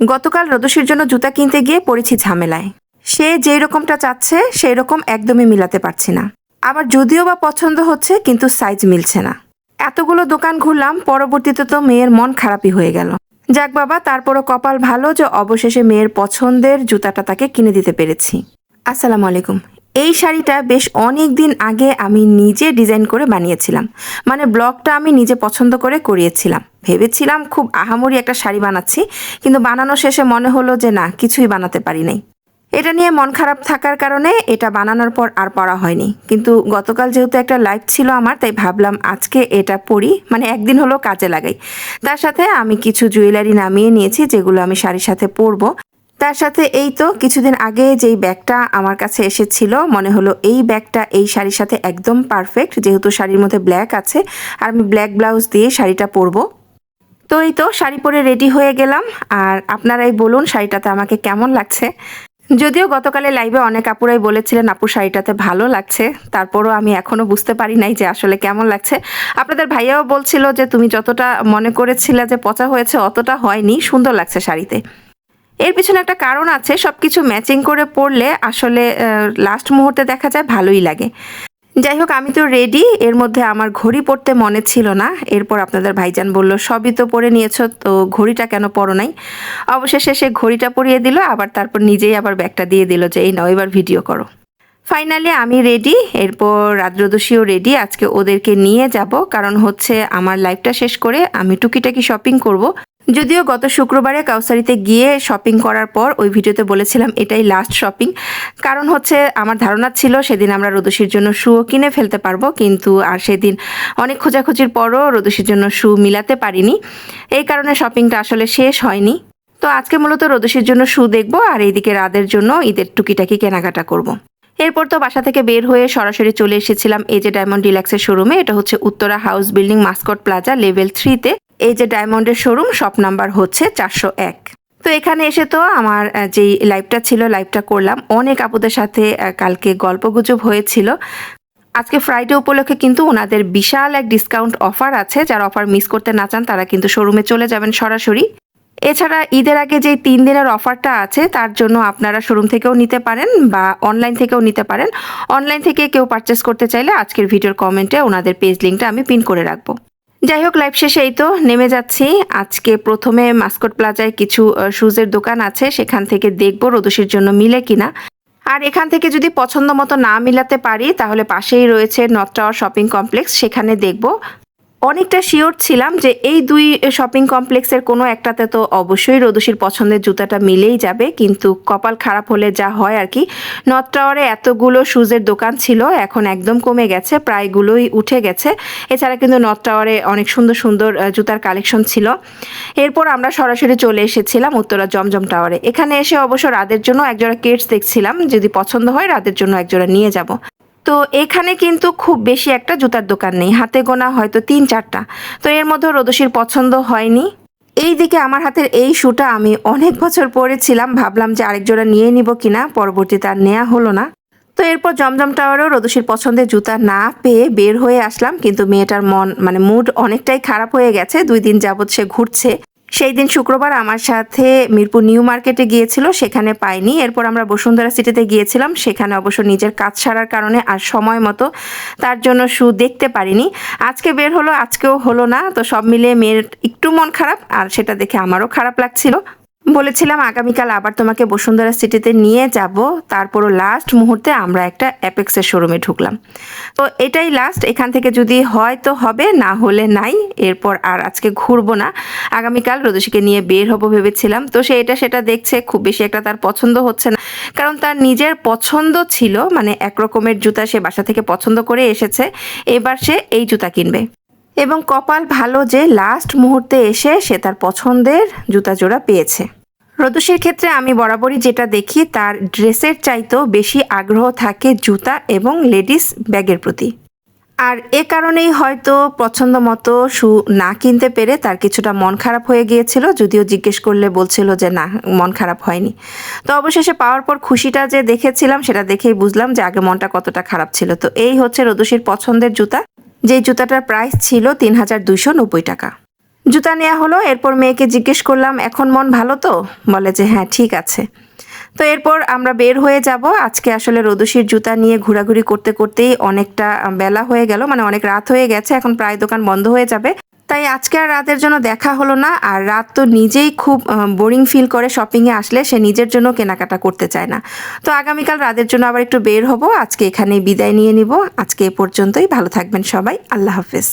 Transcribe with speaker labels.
Speaker 1: গতকাল রদসির জন্য জুতা কিনতে গিয়ে পড়েছি ঝামেলায়। সে যেই রকমটা চাচ্ছে, সেই রকম একদমই মিলাতে পারছি না। আবার যদিও বা পছন্দ হচ্ছে, কিন্তু সাইজ মিলছে না। এতগুলো দোকান ঘুরলাম, পরবর্তীতে তো মেয়ের মন খারাপই হয়ে গেল। যাক বাবা, তারপরও কপাল ভালো যে অবশেষে মেয়ের পছন্দের জুতাটা তাকে কিনে দিতে পেরেছি। আসসালামু আলাইকুম। এই শাড়িটা বেশ অনেক দিন আগে আমি নিজে ডিজাইন করে বানিয়েছিলাম। মানে ব্লগটা আমি নিজে পছন্দ করে করিয়েছিলাম। ভেবেছিলাম খুব আহামরি একটা শাড়ি বানাচ্ছি, কিন্তু বানানো শেষে মনে হলো যে না, কিছুই বানাতে পারি নাই। এটা নিয়ে মন খারাপ থাকার কারণে এটা বানানোর পর আর পড়া হয়নি। কিন্তু গতকাল যেহেতু একটা লাইভ ছিল আমার, তাই ভাবলাম আজকে এটা পরি মানে একদিন হলো কাজে লাগাই। তার সাথে আমি কিছু জুয়েলারি নামিয়ে নিয়েছি, যেগুলো আমি শাড়ির সাথে পরবো। তার সাথে এই তো কিছুদিন আগে যেই ব্যাগটা আমার কাছে এসেছিল, মনে হলো এই ব্যাগটা এই শাড়ির সাথে একদম পারফেক্ট, যেহেতু শাড়ির মধ্যে ব্ল্যাক আছে, আর আমি ব্ল্যাক ব্লাউজ দিয়ে শাড়িটা পরবো। তো এই তো শাড়ি পরে রেডি হয়ে গেলাম। আর আপনারাই বলুন শাড়িটাতে আমাকে কেমন লাগছে। যদিও গতকালে লাইভে অনেক আপুরাই বলেছিলেন, আপু, শাড়িটাতে ভালো লাগছে। তারপরও আমি এখনও বুঝতে পারি নাই যে আসলে কেমন লাগছে। আপনাদের ভাইয়াও বলছিল যে, তুমি যতটা মনে করেছিলে যে পচা হয়েছে, অতটা হয়নি, সুন্দর লাগছে শাড়িতে। এর পিছনে একটা কারণ আছে সব কিছু ম্যাচিং করে পরলে আসলে লাস্ট মুহূর্তে দেখা যায় ভালোই লাগে। যাই হোক আমি তো রেডি এর মধ্যে আমার ঘড়ি পরতে মনে ছিল না। এরপর আপনাদের ভাইজান বলল, সবই তো পরে নিয়েছো, তো ঘড়িটা কেন পরো নাই? অবশেষে সে ঘড়িটা পরিয়ে দিল, আবার তারপর নিজেই আবার ব্যাগটা দিয়ে দিল যে, এই নাও, এবার ভিডিও করো। ফাইনালি আমি রেডি এরপর রাদ্রদোষীও রেডি আজকে ওদেরকে নিয়ে যাব, কারণ হচ্ছে আমার লাইফটা শেষ করে আমি টুকিটাকি শপিং করব। যদিও গত শুক্রবারে কাউসারিতে গিয়ে শপিং করার পর ওই ভিডিওতে বলেছিলাম এটাই লাস্ট শপিং কারণ হচ্ছে আমার ধারণা ছিল সেদিন আমরা রোদসির জন্য শুও কিনে ফেলতে পারব, কিন্তু আর সেদিন অনেক খোঁজাখুঁজির পরও রোদসির জন্য শু মিলাতে পারিনি। এই কারণে শপিংটা আসলে শেষ হয়নি। তো আজকে মূলত রোদসির জন্য শু দেখব আর এইদিকে রাদের জন্য ঈদের টুকিটাকি কেনাকাটা করব। এরপর তো বাসা থেকে বের হয়ে সরাসরি চলে এসেছিলাম এই যে ডায়মন্ড ডিলাক্সের শোরুমে এটা হচ্ছে Uttara house building Mascot Plaza level থ্রিতে এই যে ডায়মন্ডের শোরুম শপ নাম্বার হচ্ছে চারশো এক। তো এখানে এসে তো আমার যেই লাইভটা ছিল লাইভটা করলাম। অনেক আপুদের সাথে কালকে গল্পগুজব হয়েছিল। আজকে ফ্রাইডে উপলক্ষে কিন্তু ওনাদের বিশাল এক ডিসকাউন্ট অফার আছে। যারা অফার মিস করতে না চান, তারা কিন্তু শোরুমে চলে যাবেন সরাসরি। এছাড়া ঈদের আগে যে তিন দিনের অফারটা আছে, তার জন্য আপনারা শোরুম থেকেও নিতে পারেন বা অনলাইন থেকেও নিতে পারেন। অনলাইন থেকে কেউ পারচেস করতে চাইলে আজকের ভিডিওর কমেন্টে ওনাদের পেজ লিঙ্কটা আমি পিন করে রাখব। যাই হোক লাইভ শেষে এই তো, নেমে যাচ্ছি। আজকে প্রথমে মাস্কট প্লাজায় কিছু শুজের দোকান আছে, সেখান থেকে দেখব রোদসির জন্য মিলে কিনা। আর এখান থেকে যদি পছন্দ মতো না মিলাতে পারি, তাহলে পাশেই রয়েছে নর্থ টাওয়ার শপিং কমপ্লেক্স সেখানে দেখব। অনেকটা শিওর ছিলাম যে এই দুই শপিং কমপ্লেক্সের কোনো একটাতে তো অবশ্যই রোদসির পছন্দের জুতাটা মিলেই যাবে, কিন্তু কপাল খারাপ হলে যা হয় আর কি। নর্থ এতগুলো শুজের দোকান ছিল, এখন একদম কমে গেছে, প্রায়গুলোই উঠে গেছে। এছাড়া কিন্তু নর্থ অনেক সুন্দর সুন্দর জুতার কালেকশন ছিল। এরপর আমরা সরাসরি চলে এসেছিলাম উত্তরা জমজম টাওয়ারে এখানে এসে অবশ্য রাদের জন্য একজোড়া কেটস দেখছিলাম, যদি পছন্দ হয় রাদের জন্য একজোড়া নিয়ে যাব। তো এখানে কিন্তু খুব বেশি একটা জুতার দোকান নেই। হাতে গোনা হয়তো তিন, চারটা। তো এর মধ্যে রোদসির পছন্দ হয়নি। এই দিকে আমার হাতের এই শুটা আমি অনেক বছর পরেছিলাম ভাবলাম যে আরেক জোড়া নিয়ে নিব কিনা, পরবর্তীতে আর নেওয়া হলো না। তো এরপর জমজম টাওয়ারেও রোদসির পছন্দের জুতা না পেয়ে বের হয়ে আসলাম। কিন্তু মেয়েটার মন মানে মুড অনেকটাই খারাপ হয়ে গেছে। দুই দিন যাবৎ সে ঘুরছে। সেই দিন শুক্রবার আমার সাথে মিরপুর নিউ মার্কেটে গিয়েছিল, সেখানে পাইনি। এরপর আমরা বসুন্ধরা সিটিতে গিয়েছিলাম, সেখানে অবশ্য নিজের কাজ সারার কারণে আর সময় মতো তার জন্য শু দেখতে পারিনি। আজকে বের হলো, আজকেও হলো না, তো সব মিলিয়ে মেয়ের একটু মন খারাপ, আর সেটা দেখে আমারও খারাপ লাগছিল। বলেছিলাম আগামীকাল আবার তোমাকে বসুন্ধরা সিটিতে নিয়ে যাব। তারপরও লাস্ট মুহূর্তে আমরা একটা অ্যাপেক্সের শোরুমে ঢুকলাম। তো এটাই লাস্ট এখান থেকে যদি হয় তো হবে, না হলে নাই, এরপর আর আজকে ঘুরবো না। আগামীকাল রোদসীকে নিয়ে বের হব ভেবেছিলাম। তো সে এটা সেটা দেখছে, খুব বেশি একটা তার পছন্দ হচ্ছে না। কারণ তার নিজের পছন্দ ছিল মানে এক রকমের জুতা সে বাসা থেকে পছন্দ করে এসেছে, এবার সে এই জুতা কিনবে। এবং কপাল ভালো যে লাস্ট মুহূর্তে এসে সে তার পছন্দের জুতা জোড়া পেয়েছে। রদুষের ক্ষেত্রে আমি বরাবরই যেটা দেখি, তার ড্রেসের চাইতেও বেশি আগ্রহ থাকে জুতা এবং লেডিস ব্যাগের প্রতি। আর এ কারণেই হয়তো পছন্দ মতো শু না কিনতে পেরে তার কিছুটা মন খারাপ হয়ে গিয়েছিল, যদিও জিজ্ঞেস করলে বলছিল যে, না, মন খারাপ হয়নি। তো অবশেষে পাওয়ার পর খুশিটা যে দেখেছিলাম, সেটা দেখেই বুঝলাম যে আগে মনটা কতটা খারাপ ছিল। তো এই হচ্ছে রদুষির পছন্দের জুতা। যে জুতাটার প্রাইস ছিল তিন হাজার দুশো নব্বই টাকা। জুতা নেওয়া হলো, এরপর মেয়েকে জিজ্ঞেস করলাম, এখন মন ভালো তো? বলে যে হ্যাঁ ঠিক আছে। তো এরপর আমরা বের হয়ে যাব। আজকে আসলে রোদুশির জুতা নিয়ে ঘোরাঘুরি করতে করতেই অনেকটা বেলা হয়ে গেল মানে অনেক রাত হয়ে গেছে, এখন প্রায় দোকান বন্ধ হয়ে যাবে। তাই আজকে আর রাতের জন্য দেখা হলো না, আর রাত তো নিজেই খুব বোরিং ফিল করে শপিংয়ে আসলে সে নিজের জন্য কেনাকাটা করতে চায় না। তো আগামীকাল রাতের জন্য আবার একটু বের হব, আজকে এখানে বিদায় নিয়ে নিব। আজকে এ পর্যন্তই, ভালো থাকবেন সবাই, আল্লাহ হাফেজ।